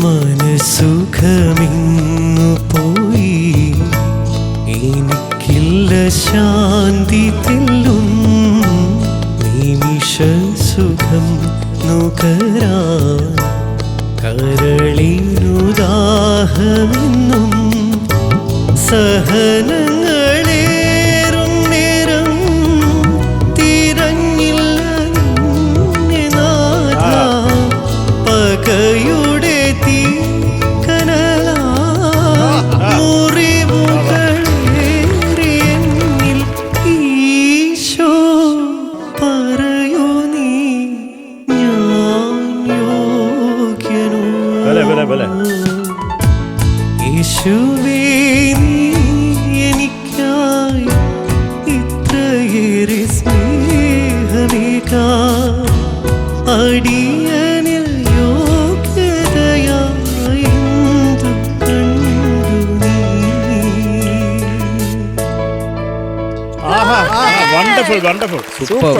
മനസുഖമിന്നു പോയി. എനിക്കില്ല ശാന്തി തെല്ലും. നിമിഷ സുഖം നുകരാ കരളിനുദാഹമെന്നും സഹനങ്ങളേറും യേശുവേ എനിക്കായി ഇത്രയേറെ സ്നേഹമേകാ. അടിയനിൽ യോഗ്യതയായി വണ്ടർഫുൾ വണ്ടർഫുൾ സൂപ്പർ